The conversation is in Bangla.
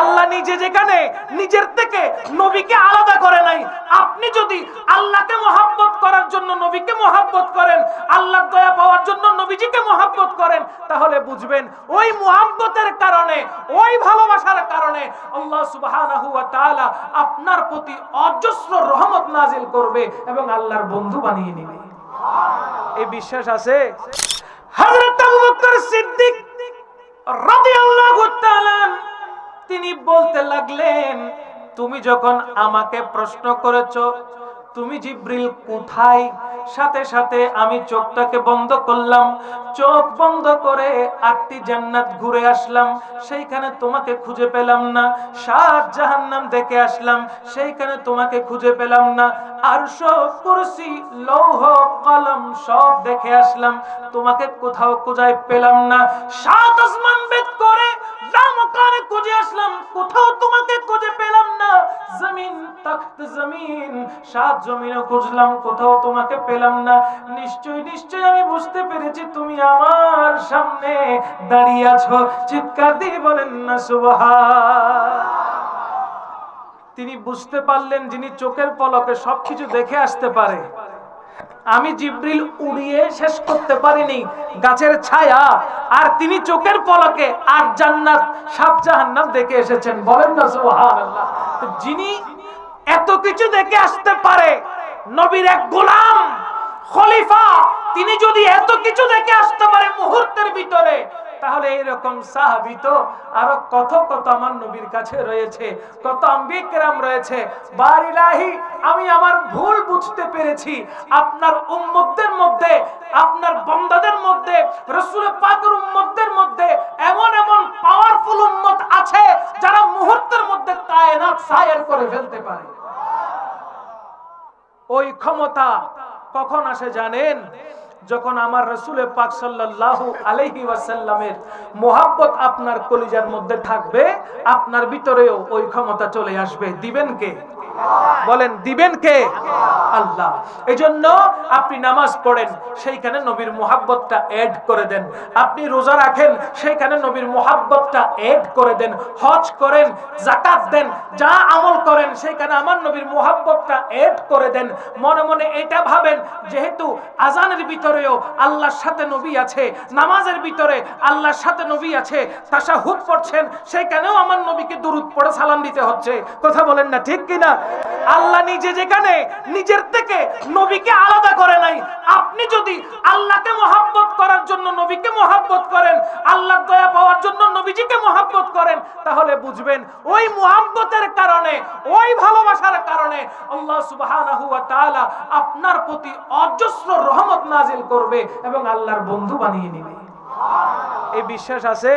আল্লাহ নিজে যেখানে নিজের থেকে নবীকে আলাদা করে নাই। আপনি যদি আল্লাহকে মহাব্বত করার জন্য নবীকে মহাব্বত করেন আল্লাহ দয়া পাওয়ার জন্য নবীজিকে মহাব্বত করেন, তাহলে বুঝবেন ওই মহাব্বতের কারণে, ওই ভালোবাসার কারণে আল্লাহ তাআলা আপনার প্রতি অজস্র রহমত নাজিল করবে এবং আল্লাহর বন্ধু বানিয়ে নেবে। এই বিশ্বাস আছে? হযরত আবু বকর সিদ্দিক রাদিয়াল্লাহু তিনি বলতে লাগলেন, তুমি যখন আমাকে প্রশ্ন করেছ, তুমি জিব্রিল কোথায়? সাথে সাথে আমি চোখটাকে বন্ধ করলাম, চোখ বন্ধ করে আটটি জান্নাত ঘুরে আসলাম, সেইখানে তোমাকে খুঁজে পেলাম না, সাত জাহান্নাম দেখে আসলাম, সেইখানে তোমাকে খুঁজে পেলাম না আর সব কুরসি, লৌহ, কলম সব দেখে আসলাম, তোমাকে কোথাও কোথায় পেলাম না, সাত আসমান বেদ খুঁজে আসলাম, কোথাও তোমাকে খুঁজে পেলাম না। জমিন তখ্ত জমিন, সাত জমিনে খুঁজলাম, কোথাও তোমাকে পেলাম না। নিশ্চয় নিশ্চয় আমি বুঝতে পেরেছি, তুমি আমার সামনে দাঁড়িয়ে আছো। চিৎকার দিয়ে বলেন না, সুবহান। তিনি বুঝতে পারলেন, যিনি চোখের পলকে সবকিছু দেখে আসতে পারে। আমি জিব্রিল উড়িয়ে শেষ করতে পারিনি। গাছের ছায়া আর তিনি চোখের পলকে আর জান্নাত, সাত জাহান্নাম দেখে এসেছেন। বলেন না, সুবহানাল্লাহ। যিনি এত কিছু দেখে আসতে পারে, নবীর এক গোলাম, খলিফা, তিনি যদি এত কিছু দেখে আসতে পারে মুহূর্তের ভিতরে তাহলে এরকম সাহাবি তো আরও কত কত আমার নবীর কাছে রয়েছে, কত আম্বিকরাম রয়েছে। বারিলাহি, আমি আমার ভুল বুঝতে পেরেছি। আপনার উম্মতদের মধ্যে, আপনার বন্দাদের মধ্যে, রসুল পাকের উম্মতদের মধ্যে এমন এমন পাওয়ারফুল উম্মত আছে যারা মুহূর্তের মধ্যে কায়নাত সায়ের করে ফেলতে পারে। ওই ক্ষমতা কখন আসে জানেন? যখন আমার রসুল পাক সাল্লাহ আলহি ওয়াসাল্লামের মোহাব্বত আপনার কলিজার মধ্যে থাকবে, আপনার ভিতরেও ওই ক্ষমতা চলে আসবে। দিবেন কে? বলেন, দিবেন কে? আল্লাহ। এজন্য আপনি নামাজ পড়েন, সেইখানে নবীর মোহাব্বতটা এড করে দেন। আপনি রোজা রাখেন, সেইখানে নবীর মোহাব্বতটা এড করে দেন। হজ করেন জাকাত দেন, যা আমল করেন, সেইখানে আমার নবীর মোহাব্বতটা এড করে দেন। মনে মনে এটা ভাবেন, যেহেতু আজানের ভিতরেও আল্লাহর সাথে নবী আছে, নামাজের ভিতরে আল্লাহর সাথে নবী আছে, তাশাহুদ পড়ছেন, সেইখানেও আমার নবীকে দুরুদ পড়ে সালাম দিতে হচ্ছে। কথা বলেন না ঠিক কিনা? আল্লাহ নিজে যেখানে নিজের থেকে নবীকে আলাদা করে নাই। আপনি যদি আল্লাহকে করার জন্য নবীকে করেন দয়া পাওয়ার জন্য নবীজিকে করেন, তাহলে বুঝবেন ওই মহাব্বতের কারণে, ওই ভালোবাসার কারণে আল্লাহ আপনার প্রতি অজস্র রহমত নাজিল করবে এবং আল্লাহর বন্ধু বানিয়ে নেবে। এই বিশ্বাস আছে?